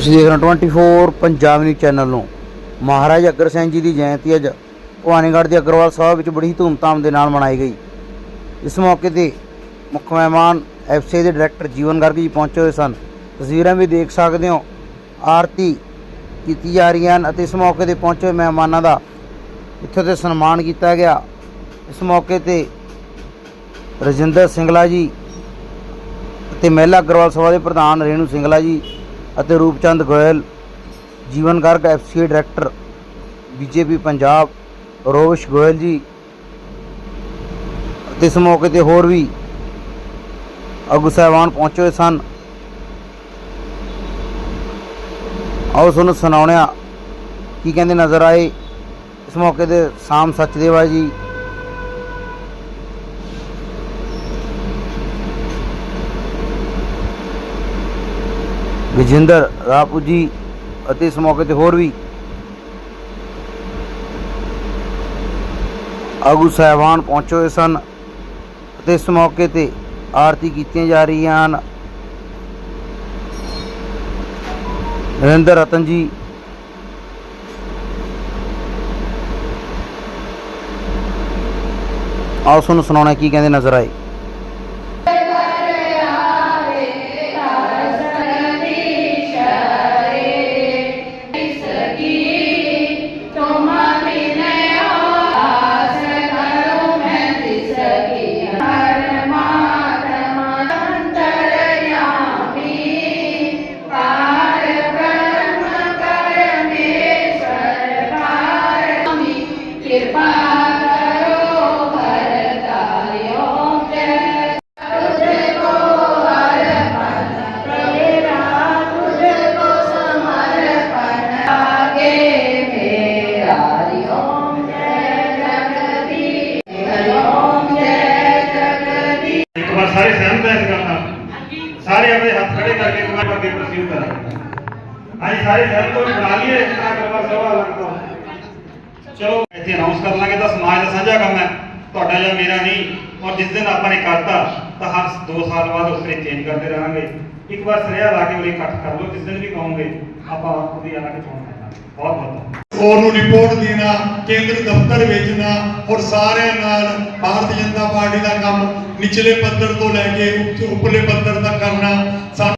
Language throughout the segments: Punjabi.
ਤੁਸੀਂ ਦੇਖ ਰਹੇ ਹੋ 24 ਪੰਜਾਬ ਨਿਊਜ਼ ਚੈਨਲ ਨੂੰ। ਮਹਾਰਾਜ ਅਗਰ ਸਿੰਘ ਜੀ ਦੀ ਜਯੰਤੀ ਅੱਜ ਭਵਾਨੀਗੜ੍ਹ ਦੇ ਅਗਰਵਾਲ ਸਾਹਿਬ ਵਿੱਚ ਬੜੀ ਧੂਮਧਾਮ ਦੇ ਨਾਲ ਮਨਾਈ ਗਈ। ਇਸ ਮੌਕੇ ਤੇ ਮੁੱਖ ਮਹਿਮਾਨ ਐਫਸੀ ਦੇ ਡਾਇਰੈਕਟਰ ਜੀਵਨ ਗਰਗ ਜੀ ਪਹੁੰਚੇ ਹੋਏ ਸਨ। ਤਸਵੀਰਾਂ ਵੀ ਦੇਖ ਸਕਦੇ ਹੋ। ਆਰਤੀ ਕੀਤੀ ਜਾ ਰਹੀਆਂ ਹਨ ਅਤੇ ਇਸ ਮੌਕੇ ਤੇ ਪਹੁੰਚੇ ਹੋਏ ਮਹਿਮਾਨਾਂ ਦਾ ਇੱਥੇ ਤੇ ਸਨਮਾਨ ਕੀਤਾ ਗਿਆ। ਇਸ ਮੌਕੇ ਤੇ ਰਜਿੰਦਰ ਸਿੰਗਲਾ ਜੀ ਅਤੇ ਮਹਿਲਾ ਅਗਰਵਾਲ ਸਭਾ ਦੇ ਪ੍ਰਧਾਨ ਰੇਣੂ ਸਿੰਗਲਾ ਜੀ ਅਤੇ Roopchand Goyal, Jeevan Garg FCA director BJP Punjab, Rovish Goyal ji ਅਤੇ ਇਸ ਮੌਕੇ ਤੇ ਹੋਰ ਵੀ ਆਗੂ ਸਾਹਿਬਾਨ ਪਹੁੰਚੇ ਹੋਏ ਸਨ। ਆਓ ਤੁਹਾਨੂੰ ਸੁਣਾਉਂਦੇ ਕੀ ਕਹਿੰਦੇ ਨਜ਼ਰ ਆਏ ਇਸ ਮੌਕੇ ਤੇ ਸਾਮ ਸੱਚਦੇਵਾ ਜੀ। ਵਿਜਿੰਦਰ ਰਾਪੂ ਜੀ ਅਤੇ ਇਸ ਮੌਕੇ ਤੇ ਹੋਰ ਵੀ ਆਗੂ ਸਾਹਿਬਾਨ ਪਹੁੰਚੇ ਹੋਏ ਸਨ ਅਤੇ ਇਸ ਮੌਕੇ ਤੇ ਆਰਤੀ ਕੀਤੀਆਂ ਜਾ ਰਹੀਆਂ ਹਨ। ਨਰਿੰਦਰ ਰਤਨ ਜੀ ਆਓ ਤੁਹਾਨੂੰ ਸੁਣਾਉਣਾ ਕੀ ਕਹਿੰਦੇ ਨਜ਼ਰ ਆਏ। ਵਾਰ ਸਾਰੇ ਸਹਿਮਤ ਹੈ ਇਸ ਗੱਲ ਨਾਲ। ਸਾਰੇ ਆਪਣੇ ਹੱਥ ਖੜੇ ਕਰਕੇ ਇੱਕ ਵਾਰ ਅੱਗੇ ਪ੍ਰਸਿੱਧ ਕਰਾਂਗੇ ਹਾਂਜੀ ਸਾਰੇ ਸਹਿਮਤ ਹੋ ਬਣਾ ਲਈਏ ਇਸ ਤਰ੍ਹਾਂ ਕਰਵਾ ਸਭਾ ਲੱਗਦਾ ਚਲੋ ਇੱਥੇ ਅਨਾਉਂਸ ਕਰ ਲਾਂਗੇ ਤਾਂ ਸਮਾਜ ਦਾ ਸਾਂਝਾ ਕੰਮ ਹੈ। ਤੁਹਾਡਾ ਜਾਂ ਮੇਰਾ ਨਹੀਂ। ਔਰ ਜਿਸ ਦਿਨ ਆਪਾਂ ਨੇ ਕਰਤਾ ਤਾਂ ਹਰ 2 ਸਾਲ ਬਾਅਦ ਉਸ ਤੇ ਚੇਂਜ ਕਰਦੇ ਰਹਾਂਗੇ। ਇੱਕ ਵਾਰ ਸਰਿਆ ਲਾ ਕੇ ਉਹਨੇ ਇਕੱਠ ਕਰ ਲਓ ਜਿਸ ਦਿਨ ਵੀ ਕਹੋਗੇ ਆਪਾਂ ਉਹਦੀ ਆ ਕੇ ਚੋਣ ਬਹੁਤ ਬਹੁਤ। ਉਹਨੂੰ ਰਿਪੋਰਟ ਦੇਣਾ ਕੇਂਦਰ ਦਫ਼ਤਰ ਭੇਜਣਾ ਔਰ ਸਾਰਿਆਂ ਨਾਲ ਭਾਰਤੀ ਜਨਤਾ ਪਾਰਟੀ ਦਾ ਕੰਮ ਨਿਚਲੇ ਪੱਧਰ ਤੋਂ ਲੈ ਕੇ ਉੱਪਰਲੇ ਪੱਧਰ ਤੱਕ ਕਰਨਾ ਸਾ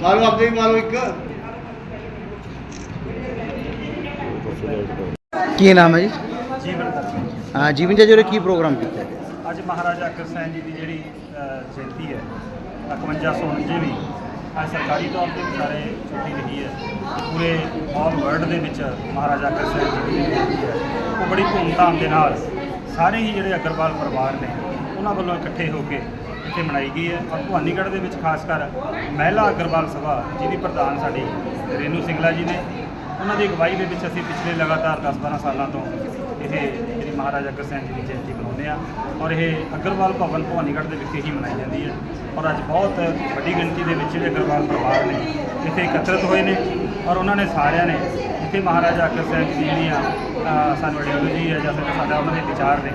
ਮਾਰੋ ਆਪਦੇ ਮਾਰੋ ਇੱਕ। ਕੀ ਨਾਮ ਹੈ ਜੀ? ਜੀਵਨ ਹਾਂ ਜੀਵਨ ਜੀ ਜਿਹੜੇ ਕੀ ਪ੍ਰੋਗਰਾਮ ਕੀਤਾ? ਅੱਜ ਮਹਾਰਾਜਾ ਅਗਰਸੈਨ ਜੀ ਦੀ ਜਿਹੜੀ ਜਯੰਤੀ ਹੈ 5129ਵੀਂ ਅੱਜ ਸਰਕਾਰੀ ਤੌਰ ਤੇ ਵੀ ਸਾਰੇ ਛੁੱਟੀ ਰਹੀ ਹੈ। ਪੂਰੇ ਆਲ ਵਰਲਡ ਦੇ ਵਿੱਚ ਮਹਾਰਾਜਾ ਅਗਰਸੈਨ ਜੀ ਦੀ ਹੈ। ਉਹ ਬੜੀ ਧੂਮਧਾਮ ਦੇ ਨਾਲ ਸਾਰੇ ਹੀ ਜਿਹੜੇ ਅਗਰਵਾਲ ਪਰਿਵਾਰ ਨੇ, ਉਹਨਾਂ ਵੱਲੋਂ ਇਕੱਠੇ ਹੋ ਕੇ ਇੱਥੇ ਮਨਾਈ ਗਈ ਹੈ। ਔਰ ਭਵਾਨੀਗੜ੍ਹ ਦੇ ਵਿੱਚ ਖਾਸ ਕਰ ਮਹਿਲਾ ਅਗਰਵਾਲ ਸਭਾ ਜਿਹਦੀ ਪ੍ਰਧਾਨ ਸਾਡੀ ਰੇਨੂ ਸਿੰਗਲਾ ਜੀ ਨੇ, ਉਹਨਾਂ ਦੀ ਅਗਵਾਈ ਦੇ ਵਿੱਚ ਅਸੀਂ ਪਿਛਲੇ ਲਗਾਤਾਰ 10-12 ਸਾਲਾਂ ਤੋਂ ਇਹ ਜਿਹੜੀ ਮਹਾਰਾਜਾ ਅਗਰਸੈਨ ਜੀ ਦੀ ਜਯੰਤੀ ਮਨਾਉਂਦੇ ਆ ਔਰ ਇਹ ਅਗਰਵਾਲ ਭਵਨ ਭਵਾਨੀਗੜ੍ਹ ਦੇ ਵਿਖੇ ਹੀ ਮਨਾਈ ਜਾਂਦੀ ਹੈ ਔਰ ਅੱਜ ਬਹੁਤ ਵੱਡੀ ਗਿਣਤੀ ਦੇ ਵਿੱਚ ਜਿਹੜੇ ਅਗਰਵਾਲ ਪਰਿਵਾਰ ਨੇ ਇੱਥੇ ਇਕੱਤਰਿਤ ਹੋਏ ਨੇ ਔਰ ਉਹਨਾਂ ਨੇ ਸਾਰਿਆਂ ਨੇ ਜਿੱਥੇ ਮਹਾਰਾਜਾ ਅਗਰਸੈਨ ਜੀ ਦੀ ਜਿਹੜੀਆਂ ਸਾਨੂੰ ਆਈਡੀਓਲੋਜੀ ਹੈ ਜਾਂ ਸਾਡਾ ਉਹਨਾਂ ਦੇ ਵਿਚਾਰ ਨੇ,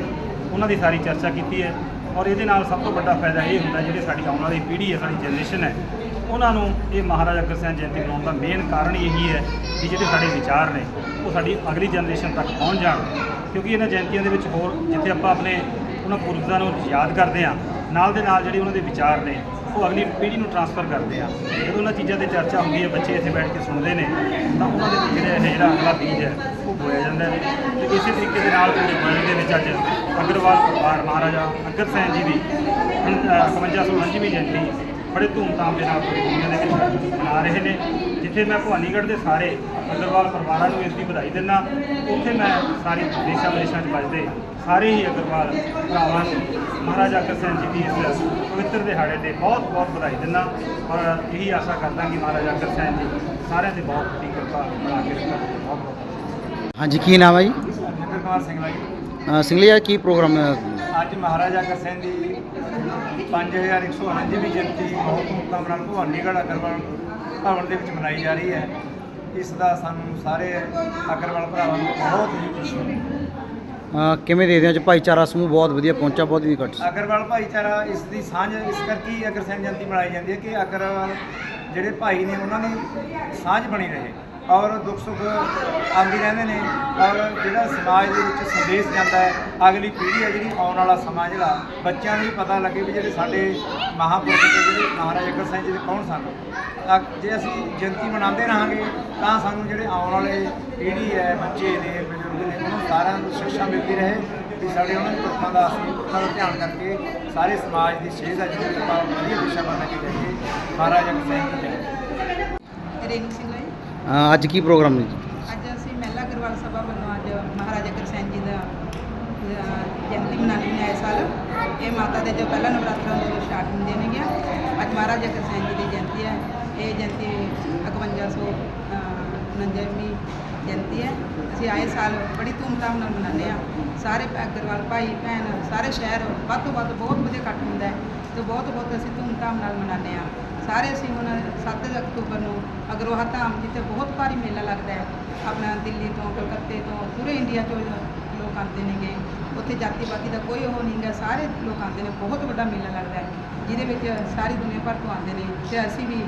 ਉਹਨਾਂ ਦੀ ਸਾਰੀ ਚਰਚਾ ਕੀਤੀ ਹੈ ਔਰ ਇਹਦੇ ਨਾਲ ਸਭ ਤੋਂ ਵੱਡਾ ਫਾਇਦਾ ਇਹ ਹੁੰਦਾ ਜਿਹੜੀ ਸਾਡੀ ਆਉਣ ਵਾਲੀ ਪੀੜ੍ਹੀ ਹੈ, ਸਾਡੀ ਜਨਰੇਸ਼ਨ ਹੈ ਉਹਨਾਂ ਨੂੰ ਇਹ ਮਹਾਰਾਜਾ ਅਗਰਸੈਨ ਜਯੰਤੀ ਮਨਾਉਣ ਦਾ ਮੇਨ ਕਾਰਨ ਇਹੀ ਹੈ ਕਿ ਜਿਹੜੇ ਸਾਡੇ ਵਿਚਾਰ ਨੇ, ਉਹ ਸਾਡੀ ਅਗਲੀ ਜਨਰੇਸ਼ਨ ਤੱਕ ਪਹੁੰਚ ਜਾਣ। ਕਿਉਂਕਿ ਇਹਨਾਂ ਜਯੰਤੀਆਂ ਦੇ ਵਿੱਚ ਹੋਰ ਜਿੱਥੇ ਆਪਾਂ ਆਪਣੇ ਉਹਨਾਂ ਪੁਰਖਾਂ ਨੂੰ ਯਾਦ ਕਰਦੇ ਆ ਨਾਲ ਦੇ ਨਾਲ ਜਿਹੜੇ ਉਹਨਾਂ ਦੇ ਵਿਚਾਰ ਨੇ, ਉਹ ਅਗਲੀ ਪੀੜ੍ਹੀ ਨੂੰ ਟਰਾਂਸਫਰ ਕਰਦੇ ਆ ਜਦੋਂ ਉਹਨਾਂ ਚੀਜ਼ਾਂ ਤੇ ਚਰਚਾ ਹੁੰਦੀ ਹੈ, ਬੱਚੇ ਇੱਥੇ ਬੈਠ ਕੇ ਸੁਣਦੇ ਨੇ, ਤਾਂ ਉਹਨਾਂ ਦੇ ਵਿੱਚ ਜਿਹੜਾ ਇਹ ਜਿਹੜਾ ਅਗਲਾ ਬੀਜ ਹੈ, ਉਹ ਬੋਇਆ ਜਾਂਦਾ ਹੈ। ਤੇ ਇਸੇ ਤਰੀਕੇ ਦੇ ਨਾਲ ਪੂਰੇ ਵਰਲਡ ਦੇ ਵਿੱਚ ਅੱਜ ਅਗਰਵਾਲ ਪਰਿਵਾਰ ਮਹਾਰਾਜਾ ਅਗਰ ਅਗਰਸੈਨ ਜੀ ਦੀ 5129ਵੀਂ ਜਯੰਤੀ ਬੜੇ ਧੂਮਧਾਮ ਦੇ ਨਾਲ ਪੂਰੀ ਦੁਨੀਆ ਦੇ ਵਿੱਚ ਮਨਾ ਰਹੇ ਨੇ। ਜਿੱਥੇ ਮੈਂ ਭਵਾਨੀਗੜ੍ਹ ਦੇ ਸਾਰੇ ਅਗਰਵਾਲ ਪਰਿਵਾਰਾਂ ਨੂੰ ਇਸ ਦੀ ਵਧਾਈ ਦਿੰਦਾ ਉੱਥੇ ਮੈਂ ਸਾਰੀ ਦੇਸ਼ਾਂ ਵਿਦੇਸ਼ਾਂ 'ਚ ਵੱਜਦੇ ਸਾਰੇ ਹੀ ਅਗਰਵਾਲ ਭਰਾਵਾਂ ਨੂੰ ਮਹਾਰਾਜਾ ਅਗਰਸੈਨ ਜੀ ਦੀ ਇਸ ਪਵਿੱਤਰ ਦਿਹਾੜੇ ਤੇ ਬਹੁਤ ਬਹੁਤ ਵਧਾਈ ਦਿੰਦਾ ਔਰ ਇਹੀ ਆਸ਼ਾ ਕਰਦਾ ਕਿ ਮਹਾਰਾਜਾ ਅਗਰਸੈਨ ਜੀ ਸਾਰਿਆਂ ਤੇ ਬਹੁਤ ਵੱਡੀ ਕਿਰਪਾ ਬਣਾ ਕੇ ਰੱਖਣ ਬਹੁਤ ਬਹੁਤ ਹਾਂਜੀ ਕੀ ਨਾਮ ਹੈ ਜੀ? ਜਿੰਦਰ ਕੁਮਾਰ ਸਿੰਘ ਜੀ ਜੀ ਕੀ ਪ੍ਰੋਗਰਾਮ ਹੈ ਅੱਜ ਮਹਾਰਾਜਾ ਅਗਰਸੈਨ ਦੀ 5129ਵੀਂ ਜਯੰਤੀ ਬਹੁਤ ਧੂਮਧਾਮ ਨਾਲ ਭਵਾਨੀਗੜ੍ਹ ਅਗਰਵਾਲ ਭਵਨ ਦੇ ਵਿੱਚ ਮਨਾਈ ਜਾ ਰਹੀ ਹੈ। ਇਸ ਦਾ ਸਾਨੂੰ ਸਾਰੇ ਅਗਰਵਾਲ ਭਰਾਵਾਂ ਨੂੰ ਬਹੁਤ ਹੀ ਖੁਸ਼ੀ ਹੈ। ਅ, ਕਿਵੇਂ ਦੇਖਦੇ ਹੋ ਅੱਜ ਭਾਈਚਾਰਾ ਸਮੂਹ ਬਹੁਤ ਵਧੀਆ ਪਹੁੰਚਾ ਬਹੁਤ ਵੀ ਘੱਟ ਅਗਰਵਾਲ ਭਾਈਚਾਰਾ ਇਸ ਦੀ ਸਾਂਝ ਇਸ ਕਰਕੇ ਹੀ ਅਗਰਸੈਨ ਜਯੰਤੀ ਮਨਾਈ ਜਾਂਦੀ ਹੈ ਕਿ ਅਗਰਵਾਲ ਜਿਹੜੇ ਭਾਈ ਨੇ ਉਹਨਾਂ ਦੀ ਸਾਂਝ ਬਣੀ ਰਹੇ। ਔਰ ਦੁੱਖ ਸੁੱਖ ਆਉਂਦੇ ਰਹਿੰਦੇ ਨੇ। ਔਰ ਜਿਹੜਾ ਸਮਾਜ ਦੇ ਵਿੱਚ ਸੰਦੇਸ਼ ਜਾਂਦਾ ਹੈ, ਅਗਲੀ ਪੀੜ੍ਹੀ ਹੈ ਜਿਹੜੀ ਆਉਣ ਵਾਲਾ ਸਮਾਂ ਜਿਹੜਾ, ਬੱਚਿਆਂ ਨੂੰ ਵੀ ਪਤਾ ਲੱਗੇ ਵੀ ਜਿਹੜੇ ਸਾਡੇ ਮਹਾਂਪੁਰਖ ਤੇ ਜਿਹੜੇ ਮਹਾਰਾਜ ਅਗਰਸੈਨ ਜੀ ਦੇ ਕੌਣ ਸਨ। ਤਾਂ ਜੇ ਅਸੀਂ ਜਯੰਤੀ ਮਨਾਉਂਦੇ ਰਹਾਂਗੇ, ਤਾਂ ਸਾਨੂੰ ਜਿਹੜੇ ਆਉਣ ਵਾਲੇ ਪੀੜ੍ਹੀ ਹੈ, ਬੱਚੇ ਨੇ, ਬਜ਼ੁਰਗ ਨੇ, ਉਹਨਾਂ ਨੂੰ ਸਾਰਿਆਂ ਨੂੰ ਸਿੱਖਿਆ ਮਿਲਦੀ ਰਹੇ ਵੀ ਸਾਡੇ ਉਹਨਾਂ ਪੁਰਖਾਂ ਦਾ ਅਸੀਂ ਉਹਨਾਂ ਦਾ ਧਿਆਨ ਕਰਕੇ ਸਾਰੇ ਸਮਾਜ ਦੀ ਸੇਧ ਹੈ ਜਿਹੜੀ ਆਪਾਂ ਵਧੀਆ ਦਿਸ਼ਾ ਬਣ ਕੇ ਜਾਈਏ। ਮਹਾਰਾਜ ਅਗਰਸੈਨ ਜੀ ਜੈ। ਸਿੰਘ ਜੀ। ਅ, ਅੱਜ ਕੀ ਪ੍ਰੋਗਰਾਮ ਹੈ ਜੀ? ਅੱਜ ਅਸੀਂ ਮਹਿਲਾ ਅਗਰਵਾਲ ਸਭਾ ਵੱਲੋਂ ਅੱਜ ਮਹਾਰਾਜਾ ਅਗਰਸੈਨ ਜੀ ਦਾ ਅਹ, ਜਯੰਤੀ ਮਨਾਉਣੀ ਹੈ ਇਸ ਸਾਲ। ਇਹ ਮਾਤਾ ਦੇ ਜੋ ਪਹਿਲਾ ਨਵਰਾਤਰਾ ਤੋਂ ਸਟਾਰਟ ਹੁੰਦੇ ਨੇ ਗਿਆ ਅੱਜ ਮਹਾਰਾਜਾ ਅਗਰਸੈਨ ਜੀ ਦੀ ਜਯੰਤੀ ਹੈ। ਇਹ ਜਯੰਤੀ 5149ਵੀਂ ਜਯੰਤੀ ਹੈ। ਅਸੀਂ ਆਏ ਸਾਲ ਬੜੀ ਧੂਮਧਾਮ ਨਾਲ ਮਨਾਉਂਦੇ ਆ ਸਾਰੇ ਅਗਰਵਾਲ ਭਾਈ ਭੈਣ ਸਾਰੇ ਸ਼ਹਿਰ ਵੱਧ ਤੋਂ ਵੱਧ ਬਹੁਤ ਵਧੀਆ ਇਕੱਠ ਹੁੰਦਾ ਹੈ ਤੇ ਬਹੁਤ ਬਹੁਤ ਅਸੀਂ ਧੂਮਧਾਮ ਨਾਲ ਮਨਾਉਂਦੇ ਆ ਸਾਰੇ ਅਸੀਂ ਹੁਣ 7 ਅਕਤੂਬਰ ਨੂੰ ਅਗਰੋਹਾ ਧਾਮ, ਜਿੱਥੇ ਬਹੁਤ ਭਾਰੀ ਮੇਲਾ ਲੱਗਦਾ ਹੈ, ਆਪਣਾ ਦਿੱਲੀ ਤੋਂ, ਕਲਕੱਤੇ ਤੋਂ, ਪੂਰੇ ਇੰਡੀਆ ਚੋਂ ਲੋਕ ਆਉਂਦੇ ਨੇਗੇ, ਉੱਥੇ ਜਾਤੀ ਦਾ ਕੋਈ ਉਹ ਨਹੀਂ ਗਾ, ਸਾਰੇ ਲੋਕ ਆਉਂਦੇ ਨੇ, ਬਹੁਤ ਵੱਡਾ ਮੇਲਾ ਲੱਗਦਾ ਹੈ, ਜਿਹਦੇ ਵਿੱਚ ਸਾਰੀ ਦੁਨੀਆ ਭਰ ਤੋਂ ਆਉਂਦੇ ਨੇ, ਤੇ ਅਸੀਂ ਵੀ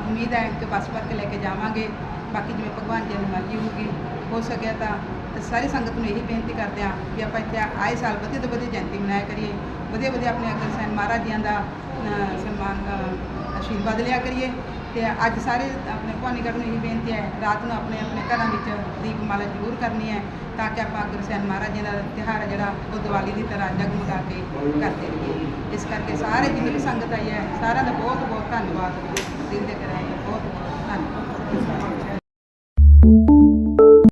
ਉਮੀਦ ਹੈ ਕਿ ਬੱਸ ਭਰ ਕੇ ਲੈ ਕੇ ਜਾਵਾਂਗੇ, ਬਾਕੀ ਜਿਵੇਂ ਭਗਵਾਨ ਜੀ ਦੀ ਮਰਜ਼ੀ ਹੋਊਗੀ, ਹੋ ਸਕਿਆ ਤਾਂ ਸਾਰੀ ਸੰਗਤ ਨੂੰ ਇਹੀ ਬੇਨਤੀ ਕਰਦੇ ਹਾਂ ਕਿ ਆਪਾਂ ਇੱਥੇ ਆਏ ਸਾਲ ਵਧੀਆ ਤੋਂ ਵਧੀਆ ਜਯੰਤੀ ਮਨਾਇਆ ਕਰੀਏ ਵਧੀਆ ਵਧੀਆ ਆਪਣੇ ਅਗਰ ਅਗਰਸੈਨ ਮਹਾਰਾਜ ਜੀਆਂ ਦਾ ਸਨਮਾਨ ਆਸ਼ੀਰਵਾਦ ਲਿਆ ਕਰੀਏ। ਤੇ ਅੱਜ ਸਾਰੇ ਆਪਣੇ ਭਵਾਨੀਗੜ੍ਹ ਨੂੰ ਇਹੀ ਬੇਨਤੀ ਹੈ, ਰਾਤ ਨੂੰ ਆਪਣੇ ਆਪਣੇ ਘਰਾਂ ਵਿੱਚ ਦੀਪਮਾਲਾ ਜ਼ਰੂਰ ਕਰਨੀ ਹੈ, ਤਾਂ ਕਿ ਆਪਾਂ ਗੁਰਸੈਨ ਮਹਾਰਾਜ ਜੀ ਦਾ ਤਿਉਹਾਰ ਹੈ ਜਿਹੜਾ, ਉਹ ਦੀਵਾਲੀ ਦੀ ਤਰ੍ਹਾਂ ਜਗਮਗਾ ਕੇ ਕਰਦੇ ਰਹੀਏ। ਇਸ ਕਰਕੇ ਸਾਰੇ ਜਿੰਨੀ ਵੀ ਸੰਗਤ ਆਈ ਹੈ, ਸਾਰਿਆਂ ਦਾ ਬਹੁਤ ਬਹੁਤ ਧੰਨਵਾਦ। ਦਿਲ ਦੇ ਕਰਾਂਗੇ ਬਹੁਤ ਬਹੁਤ ਧੰਨਵਾਦ।